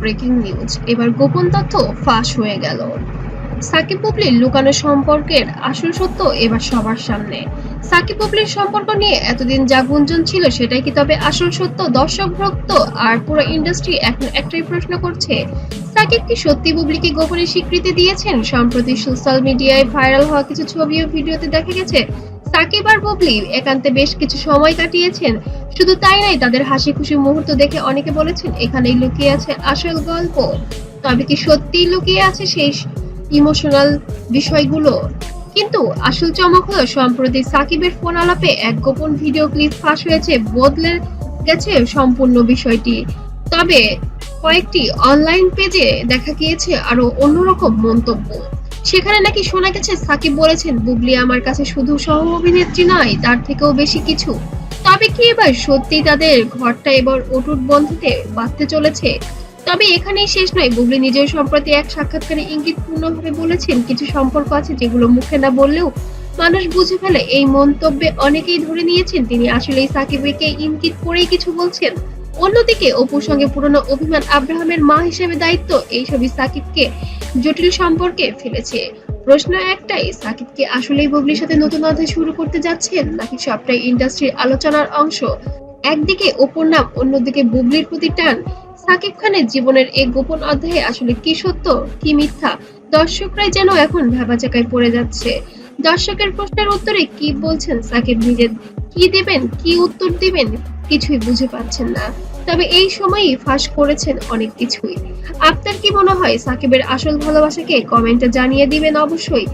Breaking news এবার গোপন তথ্য ফাঁস হয়ে গেল। সাকিব বুবলির লুকানো সম্পর্কের আসল সত্য এবার সবার সামনে। সাকিব বুবলির সম্পর্ক নিয়ে এতদিন যা গুঞ্জন ছিল সেটাই কি তবে আসল সত্য? দর্শক ভক্ত আর পুরো ইন্ডাস্ট্রি এখন একটাই প্রশ্ন করছে, সাকিব কি সত্যি বুবলিকে গোপনে স্বীকৃতি দিয়েছেন? সম্প্রতি সোশ্যাল মিডিয়ায় ভাইরাল হওয়া কিছু ছবি ও ভিডিওতে দেখা গেছে সাকিব আর বুবলি একান্তে বেশ কিছু সময় কাটিয়েছেন। শুধু তাই নয়, তাদের হাসি খুশি মুহূর্ত দেখে অনেকে বলেছেন, এখানেই লুকিয়ে আছে আসল গল্প। তবে কি সত্যিই লুকিয়ে আছে সেই ইমোশনাল বিষয়গুলো? কিন্তু আসল চমক হলো, সম্প্রতি সাকিবের ফোন আলাপে এক গোপন ভিডিও ক্লিপ ফাঁস হয়েছে, বদলে গেছে সম্পূর্ণ বিষয়টি। তবে কয়েকটি অনলাইন পেজে দেখা গিয়েছে আরও অন্যরকম মন্তব্য। সেখানে নাকি শোনা গেছে, সাকিব বলেছেন, বুবলি আমার কাছে শুধু সহ অভিনেত্রী নয়, তার থেকেও বেশি কিছু। তবে কি এবার সত্যি তাদের ঘরটা এবার অটুট বন্ধুতে বাঁধতে চলেছে? তবে এখানেই শেষ নয়, বুবলি নিজের সম্প্রতি এক সাক্ষাৎকারে ইঙ্গিতপূর্ণভাবে বলেছেন, কিছু সম্পর্ক আছে যেগুলো মুখে না বললেও মানুষ বুঝে ফেলে। এই মন্তব্যে অনেকেই ধরে নিয়েছেন, তিনি আসলেই সাকিবকে ইঙ্গিত করেই কিছু বলছেন। অন্যদিকে অপুর সঙ্গে পুরনো অভিমান আব্রাহামের মা হিসেবে দায়িত্ব এই ছবি সাকিবকে জটিল সম্পর্কে ফেলেছে। প্রশ্ন একটাই, সাকিব কি আসলেই বুবলির সাথে নতুন অধ্যায় শুরু করতে যাচ্ছেন নাকি সবটাই ইন্ডাস্ট্রির আলোচনার অংশ? একদিকে অপুর নাম, অন্যদিকে বুবলির প্রতি টান। সাকিব খানের জীবনের এই গোপন অধ্যায়ে আসলে কি সত্য, কি মিথ্যা, দর্শকরাই যেন এখন ভাবাচাকায় পড়ে যাচ্ছে। দর্শকের প্রশ্নের উত্তরে কি বলছেন সাকিব নিজে কি দেবেন, কি উত্তর দিবেন কিছুই বুঝে পাচ্ছেন না। তবে এই সময়ই ফাঁস করেছেন অনেক কিছুই। আপনার কি মনে হয় সাকিবের আসল ভালোবাসাকে কমেন্টে জানিয়ে দিবেন অবশ্যই।